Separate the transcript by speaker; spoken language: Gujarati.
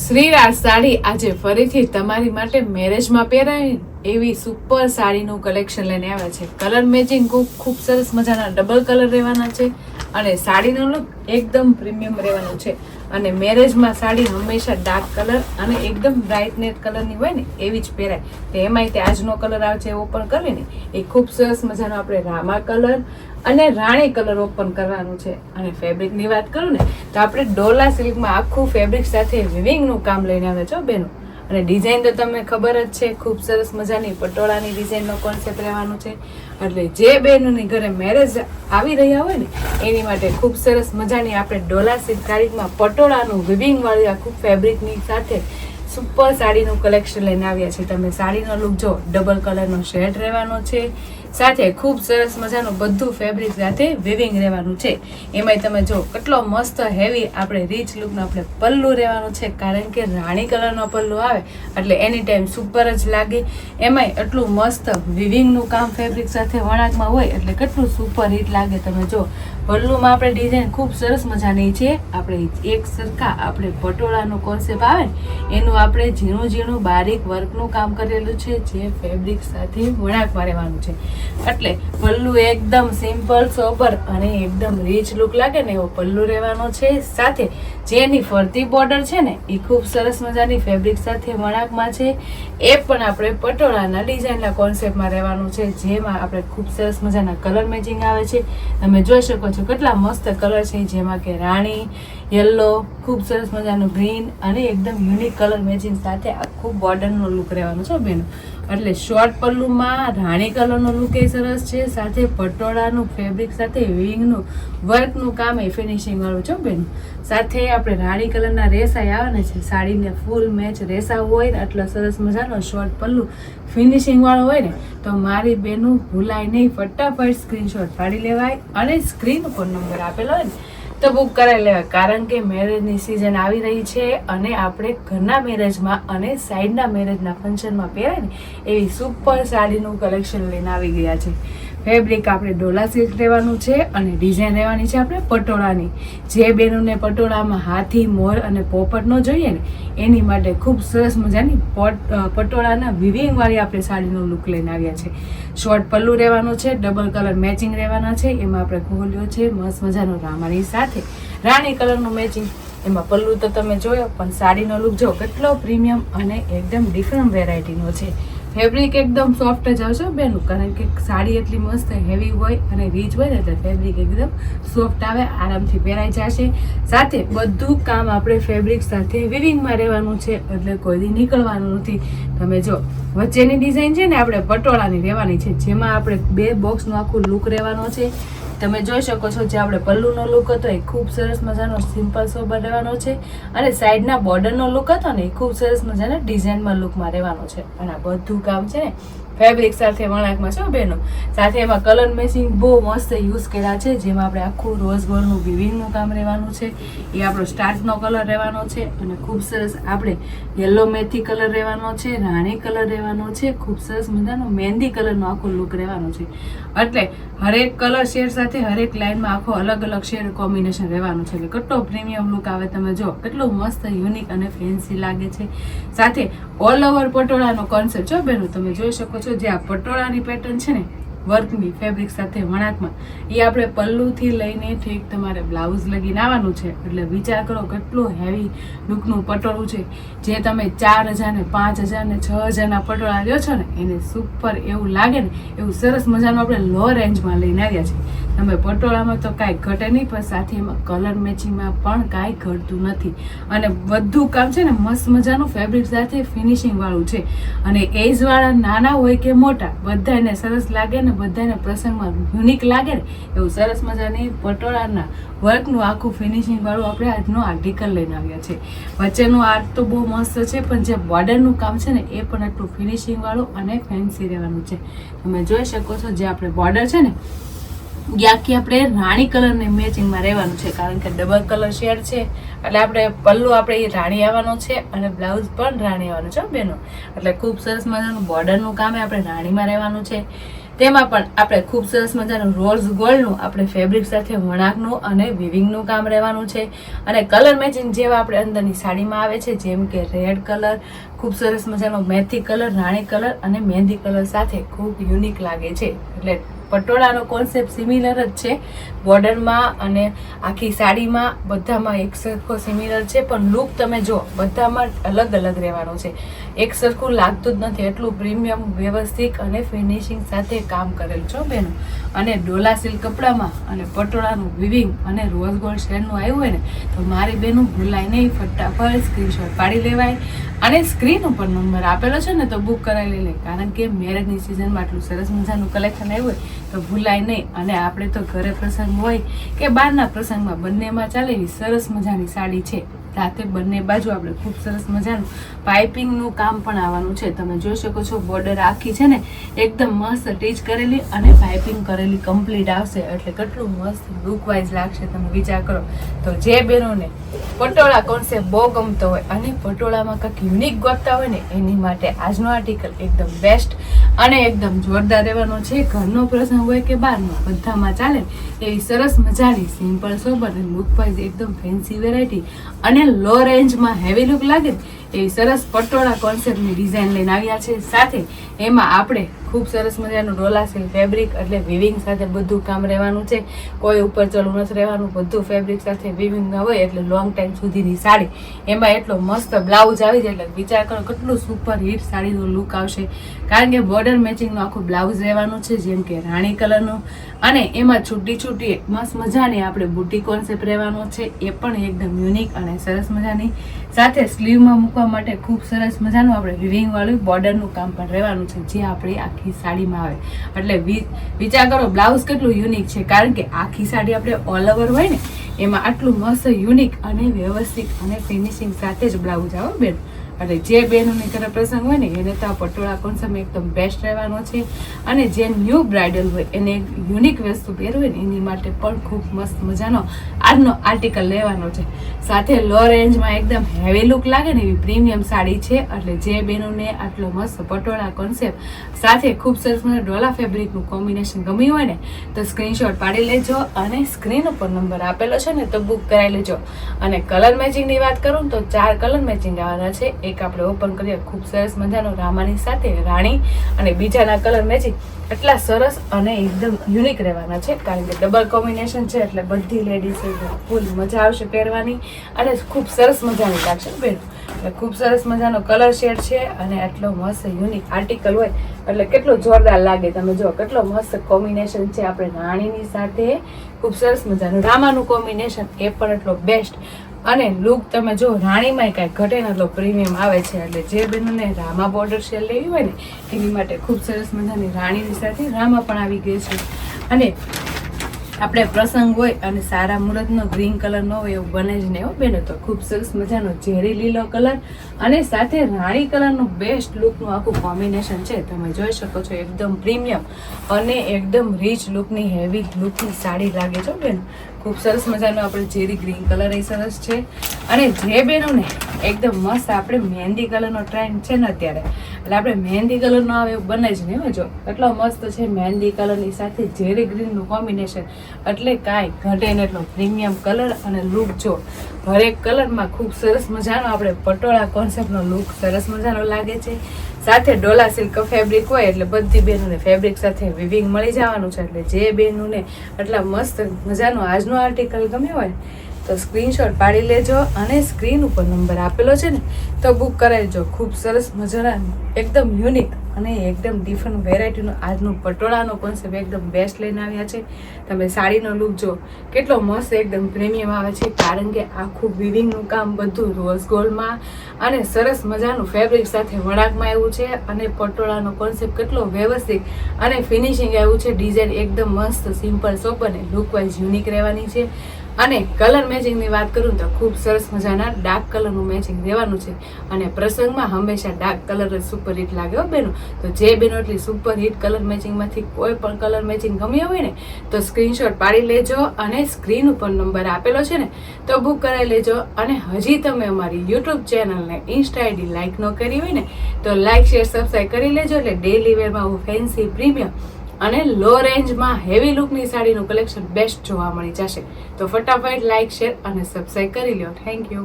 Speaker 1: શ્રીરાજ સાડી આજે ફરીથી તમારી માટે મેરેજમાં પહેરાય એવી સુપર સાડીનું કલેક્શન લઈને આવ્યા છે. કલર મેચિંગ ખૂબ ખૂબ સરસ મજાના ડબલ કલર રહેવાના છે અને સાડીનો લુક એકદમ પ્રીમિયમ રહેવાનો છે. અને મેરેજમાં સાડી હંમેશા ડાર્ક કલર અને એકદમ બ્રાઇટ નેટ કલરની હોય ને, એવી જ પહેરાય. તો એમાંય તે આજનો કલર આવે છે એવો પણ કરવી ને, એ ખૂબ સરસ મજાનો આપણે રામા કલર અને રાણી કલર ઓપન કરવાનું છે. અને ફેબ્રિકની વાત કરું ને, તો આપણે ડોલા સિલ્કમાં આખું ફેબ્રિક સાથે વિવિંગનું કામ લઈને આવે છો બેનો. અને ડિઝાઇન તો તમને ખબર જ છે, ખૂબ સરસ મજાની પટોળાની ડિઝાઇનનો કોન્સેપ્ટ રહેવાનો છે. એટલે જે બહેનોની ઘરે મેરેજ આવી રહ્યા હોય ને, એની માટે ખૂબ સરસ મજાની આપણે ડોલા તારીખમાં પટોળાનું વિવિંગ વાળી આખું ફેબ્રિકની સાથે સુપર સાડીનું કલેક્શન લઈને આવ્યા છે. તમે સાડીનો લુક જો ડબલ કલરનો શેડ રહેવાનો છે. સાથે ખૂબ સરસ મજાનું બધું ફેબ્રિક સાથે વિવિંગ રહેવાનું છે. એમાંય તમે જો કેટલો મસ્ત હેવી આપણે રીચ લુકનો આપણે પલ્લુ રહેવાનું છે. કારણ કે રાણી કલરનો પલ્લુ આવે, એટલે એની ટાઈમ સુપર જ લાગે. એમાંય એટલું મસ્ત વિવિંગનું કામ ફેબ્રિક સાથે વણાકમાં હોય, એટલે કેટલું સુપર હિટ લાગે. તમે જો પલ્લુમાં આપણે ડિઝાઇન ખૂબ સરસ મજાની છે. આપણે એક સરખા આપણે પટોળાનો કોન્સેપ્ટ આવે એનું આપણે ઝીણું ઝીણું બારીક વર્કનું કામ કરેલું છે, જે ફેબ્રિક સાથે વળાંક મારેવાનું છે. એટલે પલ્લુ એકદમ સિમ્પલ સોબર અને એકદમ રીચ લુક લાગે ને એવો પલ્લુ રહેવાનો છે. સાથે જેની ફરતી બોર્ડર છે ને એ ખૂબ સરસ મજાની ફેબ્રિક સાથે વણાકમાં છે. એ પણ આપણે પટોળાના ડિઝાઇનના કોન્સેપ્ટમાં રહેવાનું છે, જેમાં આપણે ખૂબ સરસ મજાના કલર મેચિંગ આવે છે. તમે જોઈ શકો છો કેટલા મસ્ત કલર છે, જેમાં કે રાણી યલો ખૂબ સરસ મજાનું ગ્રીન અને એકદમ યુનિક કલર મેચિંગ સાથે આખું બોર્ડરનો લુક રહેવાનો છે બેન. એટલે શોર્ટ પલ્લુમાં રાણી કલરનો લુક એ સરસ છે, સાથે પટોળાનું ફેબ્રિક સાથે વિંગનું વર્કનું કામ એ ફિનિશિંગવાળું છે બેન. સાથે આપણે રાણી કલરના રેસા આવે છે, સાડીને ફૂલ મેચ રેસા હોય ને એટલો સરસ મજાનો શોર્ટ પલ્લુ ફિનિશિંગવાળો હોય ને, તો મારી બેનું ભૂલાય નહીં, ફટાફટ સ્ક્રીનશોટ પાડી લેવાય અને સ્ક્રીન ઉપર નંબર આપેલો હોય ને તો બુક કરાવી લેવાય. કારણ કે મેરેજની સિઝન આવી રહી છે અને આપણે ઘરના મેરેજમાં અને સાઈડના મેરેજના ફંક્શનમાં પહેરાય ને, એવી સુપર સાડીનું કલેક્શન લઈને આવી ગયા છે. ફેબ્રિક આપણે ડોલા સિલ્ક રહેવાનું છે અને ડિઝાઇન રહેવાની છે આપણે પટોળાની. જે બહેનોને પટોળામાં હાથી, મોર અને પોપટ ન જોઈએ ને, એની માટે ખૂબ સરસ મજાની પટ પટોળાના વિવિંગવાળી આપણે સાડીનો લુક લઈને આવ્યા છે. શોર્ટ પલ્લુ રહેવાનું છે ડબલ કલર મેચિંગ રહેવાના છે, એમાં આપણે ખોલ્યો છે, મસ્ત મજાનો રામાની સાથે. રાણી કલરનું મેચિંગ એમાં પલ્લુ તો તમે જોયો, પણ સાડીનો લુક જો કેટલો પ્રીમિયમ અને એકદમ ડિફરન્ટ વેરાયટીનો છે. ફેબ્રિક એકદમ સોફ્ટ જ આવશે બેનું, કારણ કે સાડી એટલી મસ્ત હેવી હોય અને રીચ હોય ને એટલે ફેબ્રિક એકદમ સોફ્ટ આવે, આરામથી પહેરાઈ જશે. સાથે બધું કામ આપણે ફેબ્રિક સાથે વિવિંગમાં રહેવાનું છે, એટલે કોઈ દી નીકળવાનું નથી. તમે જો વચ્ચેની ડિઝાઇન છે ને આપણે પટોળાની રહેવાની છે. જેમાં આપણે બે બોક્સનું આખું લુક રહેવાનો છે. તમે જોઈ શકો છો જે આપણે પલ્લુનો લુક હતો, એ ખૂબ સરસ મજાનો સિમ્પલ સોબર રહેવાનો છે. અને સાઈડના બોર્ડરનો લુક હતો ને, એ ખૂબ સરસ મજાના ડિઝાઇનમાં લુકમાં રહેવાનો છે. અને આ બધું કામ છે ને ફેબ્રિક સાથે વણાકમાં છો બેનો? સાથે એમાં કલર મેચિંગ બહુ મસ્ત યુઝ કર્યા છે, જેમાં આપણે આખું રોઝ ગોલ્ડનું વિવિંગનું કામ રહેવાનું છે. એ આપણો સ્ટાર્ટનો કલર રહેવાનો છે અને ખૂબ સરસ આપણે યલો મેથી કલર રહેવાનો છે, રાણી કલર રહેવાનો છે, ખૂબ સરસ મજાનો મહેંદી કલરનો આખો લુક રહેવાનો છે. એટલે હરેક કલર શેડ સાથે હરેક લાઇનમાં આખો અલગ અલગ શેડ કોમ્બિનેશન રહેવાનું છે. એટલે કેટલો પ્રીમિયમ લુક આવે તમે જો, કેટલું મસ્ત યુનિક અને ફેન્સી લાગે છે. સાથે ઓલ ઓવર પટોળાનો કોન્સેપ્ટ છો બેનો, તમે જોઈ શકો છો જે આ પટોળાની પેટર્ન છે ને વર્કની ફેબ્રિક સાથે વણાટમાં. એ આપણે પલ્લુથી લઈને ઠીક તમારે બ્લાઉઝ લગીને આવવાનું છે. એટલે વિચાર કરો કેટલું હેવી લુકનું પટોળું છે. જે તમે ચાર હજાર ને પાંચ હજાર ને છ હજારના પટોળા લ્યો છો ને, એને સુપર એવું લાગે ને, એવું સરસ મજાનું આપણે લો રેન્જમાં લઈને આવ્યા છે. તમે પટોળામાં તો કાંઈ ઘટે નહીં, પણ સાથે એમાં કલર મેચિંગમાં પણ કાંઈ ઘટતું નથી. અને બધું કામ છે ને, મસ્ત મજાનું ફેબ્રિક સાથે ફિનિશિંગવાળું છે. અને એજવાળા નાના હોય કે મોટા, બધાને સરસ લાગે ને બધાને પ્રસંગમાં યુનિક લાગે ને, એવું સરસ મજાની પટોળાના વર્કનું આખું ફિનિશિંગ વાળું આપણે આજનો આર્ટિકલ લઈને આવ્યા છે. વચ્ચેનું આર્ટ તો બહુ મસ્ત છે, પણ જે બોર્ડરનું કામ છે ને, એ પણ આટલું ફિનિશિંગવાળું અને ફેન્સી રહેવાનું છે. તમે જોઈ શકો છો જે આપણે બોર્ડર છે ને આખી આપણે રાણી કલરને મેચિંગમાં રહેવાનું છે, કારણ કે ડબલ કલર શેડ છે, એટલે આપણે પલ્લુ આપણે એ રાણી આવવાનો છે અને બ્લાઉઝ પણ રાણી આવવાનું છે બેનો. એટલે ખૂબ સરસ મજાનું બોર્ડરનું કામ આપણે રાણીમાં રહેવાનું છે. તેમાં પણ આપણે ખૂબ સરસ મજાનું રોઝ ગોલ્ડનું, આપણે ફેબ્રિક સાથે વણાકનું અને વિવિંગનું કામ રહેવાનું છે. અને કલર મેચિંગ જેવા આપણે અંદરની સાડીમાં આવે છે, જેમ કે રેડ કલર, ખૂબ સરસ મજાનો મેથી કલર, રાણી કલર અને મહેંદી કલર સાથે ખૂબ યુનિક લાગે છે. એટલે પટોળાનો કોન્સેપ્ટ સિમિલર જ છે. બોર્ડરમાં અને આખી સાડીમાં બધામાં એક સરખો સિમિલર છે, પણ લુક તમે જો બધામાં અલગ અલગ રહેવાનો છે. એક સરખું લાગતું જ નથી. એટલું પ્રીમિયમ વ્યવસ્થિત અને ફિનિશિંગ સાથે કામ કરેલ છો બેનો. અને ડોલા સિલ્ક કપડામાં અને પટોળાનું વિવિંગ અને રોઝ ગોલ્ડ શેરનું આવ્યું હોય ને, તો મારી બેનું ભૂલાય નહીં. ફટાફટ સ્ક્રીનશોટ પાડી લેવાય. અને સ્ક્રીન ઉપર નંબર આપેલો છે ને, તો બુક કરાવી લે. કારણ કે મેરેજની સિઝનમાં આટલું સરસ મજાનું કલેક્શન આવ્યું હોય, તો ભૂલાય નહીં. અને આપણે તો ઘરે પ્રસંગ હોય કે બહારના પ્રસંગમાં બંનેમાં ચાલે એવી સરસ મજાની સાડી છે. સાથે બંને બાજુ આપણે ખૂબ સરસ મજાનું પાઇપિંગનું કામ પણ આવવાનું છે. તમે જોઈ શકો છો, બોર્ડર આખી છે ને એકદમ મસ્ત ટીચ કરેલી અને પાઇપિંગ કરેલી કમ્પ્લીટ આવશે. એટલે કેટલું મસ્ત લુક વાઇઝ લાગશે, તમે વિચાર કરો. તો જે બહેનોને પટોળા કોન્સેપ્ટ બહુ ગમતો હોય, અને પટોળામાં કંઈક યુનિક ગોતતા હોય ને, એની માટે આજનો આર્ટિકલ એકદમ બેસ્ટ અને એકદમ જોરદાર રહેવાનો છે. ઘરનો પ્રસંગ હોય કે બહારનો, બધામાં ચાલે. એવી સરસ મજાની સિમ્પલ સોબર અને લુક એકદમ ફેન્સી વેરાયટી અને લો રેન્જમાં હેવી લુક લાગે એવી સરસ પટોળા કોન્સેપ્ટની ડિઝાઇન લઈને આવ્યા છે. સાથે એમાં આપણે ખૂબ સરસ મજાનું ડોલાસીલ ફેબ્રિક એટલે વિવિંગ સાથે બધું કામ રહેવાનું છે. કોઈ ઉપર ચડવું નથી રહેવાનું. બધું ફેબ્રિક સાથે વિવિંગ ન હોય એટલે લોંગ ટાઈમ સુધીની સાડી. એમાં એટલો મસ્ત બ્લાઉઝ આવી જાય એટલે વિચાર કરો કેટલું સુપર હિટ સાડીનો લુક આવશે. કારણ કે બોર્ડર મેચિંગનું આખું બ્લાઉઝ રહેવાનું છે, જેમ કે રાણી કલરનું. અને એમાં છૂટી છૂટી મસ્ત મજાની આપણે બુટી કોન્સેપ્ટ રહેવાનો છે. એ પણ એકદમ યુનિક અને સરસ મજાની. સાથે સ્લીવમાં મૂકવા માટે ખૂબ સરસ મજાનું આપણે વિવિંગવાળું બોર્ડરનું કામ પણ રહેવાનું છે, જે આપણી આખી સાડીમાં આવે. એટલે વિચાર કરો બ્લાઉઝ કેટલું યુનિક છે, કારણ કે આખી સાડી આપણે ઓલ ઓવર હોય ને, એમાં આટલું મસ્ત યુનિક અને વ્યવસ્થિત અને ફિનિશિંગ સાથે જ બ્લાઉઝ આવે, બેન. એટલે જે બહેનોની ઘરે પ્રસંગ હોય ને એને તો આ પટોળા કોન્સેપ્ટ એકદમ બેસ્ટ રહેવાનો છે. અને જે ન્યૂ બ્રાઇડલ હોય, એને યુનિક વસ્તુ પહેરવી ને, એની માટે પણ ખૂબ મસ્ત મજાનો આજનો આર્ટિકલ લેવાનો છે. સાથે લો રેન્જમાં એકદમ હેવી લુક લાગે ને, એવી પ્રીમિયમ સાડી છે. એટલે જે બહેનોને આટલો મસ્ત પટોળા કોન્સેપ્ટ સાથે ખૂબ સરસ મને ડોલા ફેબ્રિકનું કોમ્બિનેશન ગમ્યું હોય ને, તો સ્ક્રીનશોટ પાડી લેજો અને સ્ક્રીન ઉપર નંબર આપેલો છે ને, તો બુક કરાવી લેજો. અને કલર મેચિંગની વાત કરું તો ચાર કલર મેચિંગ આવવાના છે. એક આપણે ઓપન કરીએ. ખૂબ સરસ મજાનો રામાની સાથે રાણી અને બીજાના કલર મેચિંગ એટલા સરસ અને એકદમ યુનિક રહેવાના છે. કારણ કે ડબલ કોમ્બિનેશન છે એટલે બધી લેડીઝ ફૂલ મજા આવશે પહેરવાની અને ખૂબ સરસ મજાની લાગશે બેન? એટલે ખૂબ સરસ મજાનો કલર શેડ છે અને એટલો મસ્ત યુનિક આર્ટિકલ હોય એટલે કેટલો જોરદાર લાગે. તમે જો કેટલો મસ્ત કોમ્બિનેશન છે આપણે રાણીની સાથે. ખૂબ સરસ મજાનું રામાનું કોમ્બિનેશન એ પણ એટલો બેસ્ટ અને લુક તમે જો, રાણીમાંય કાંઈ ઘટે ને એટલો પ્રીમિયમ આવે છે. એટલે જે બહેનોને રામા બોર્ડર શેલ લેવી હોય ને, એની માટે ખૂબ સરસ મજાની રાણીની સાથે રામા પણ આવી ગઈ છે. અને આપણે પ્રસંગ હોય અને સારા મુહૂર્તનો ગ્રીન કલર ન હોય એવું બને જ નહીં હો બેનો તો ખૂબ સરસ મજાનો ઝેરી લીલો કલર અને સાથે રાણી કલરનું બેસ્ટ લુકનું આખું કોમ્બિનેશન છે. તમે જોઈ શકો છો એકદમ પ્રીમિયમ અને એકદમ રીચ લુકની હેવી લુકની સાડી લાગે છે બેન ખૂબ સરસ મજાનો આપણે ઝેરી ગ્રીન કલર એ સરસ છે. અને જે બહેનોને એકદમ મસ્ત આપણે મહેંદી કલરનો ટ્રેન્ડ છે ને અત્યારે. એટલે આપણે મહેંદી કલરનો આવે એવું બને જ નહીં જો. એટલો મસ્ત છે મહેંદી કલરની સાથે ઝેરી ગ્રીનનું કોમ્બિનેશન એટલે કાંઈ ઘટે ને એટલો પ્રીમિયમ કલર અને લુક જો. હરેક કલરમાં ખૂબ સરસ મજાનો આપણે પટોળા કોન્સેપ્ટનો લુક સરસ મજાનો લાગે છે. સાથે ડોલા સિલ્ક ફેબ્રિક હોય એટલે બધી બહેનોને ફેબ્રિક સાથે વિવિંગ મળી જવાનું છે. એટલે જે બહેનોને આટલા મસ્ત મજાનો આજનો આર્ટિકલ ગમ્યો હોય તો સ્ક્રીનશોટ પાડી લેજો અને સ્ક્રીન ઉપર નંબર આપેલો છે ને, તો બુક કરાવી લેજો ખૂબ સરસ મજાના, એકદમ યુનિક અને એકદમ ડિફરન્ટ વેરાયટીનો આજનું પટોળાનો કોન્સેપ્ટ એકદમ બેસ્ટ લઈને આવ્યા છે. તમે સાડીનો લુક જો કેટલો મસ્ત એકદમ પ્રીમિયમ આવે છે. કારણ કે આખું વિવિંગનું કામ બધું રોઝ ગોલ્ડમાં અને સરસ મજાનું ફેબ્રિક સાથે વળાકમાં આવ્યું છે. અને પટોળાનો કોન્સેપ્ટ કેટલો વ્યવસ્થિત અને ફિનિશિંગ આવ્યું છે. ડિઝાઇન એકદમ મસ્ત સિમ્પલ સોબર અને લુક વાઇઝ યુનિક રહેવાની છે. અને કલર મેચિંગની વાત કરું તો ખૂબ સરસ મજાના ડાર્ક કલરનું મેચિંગ દેવાનું છે. અને પ્રસંગમાં હંમેશા ડાર્ક કલર જ સુપર હિટ લાગે હો બેનો. તો જે બેનો એટલી સુપર હિટ કલર મેચિંગમાંથી કોઈ પણ કલર મેચિંગ ગમ્યું હોય ને, તો સ્ક્રીનશોટ પાડી લેજો અને સ્ક્રીન ઉપર નંબર આપેલો છે ને, તો બુક કરાવી લેજો. અને હજી તમે અમારી યુટ્યુબ ચેનલને ઇન્સ્ટા આઈડી લાઇક ન કરી હોય ને, તો લાઇક શેર સબસ્ક્રાઈબ કરી લેજો. એટલે ડેલી વેરમાં હું ફેન્સી પ્રીમિયમ અને લો રેન્જમાં હેવી લુકની સાડીનું કલેક્શન બેસ્ટ જોવા મળી જશે. તો ફટાફટ લાઇક શેર અને સબસ્ક્રાઈબ કરી લો થેન્ક યુ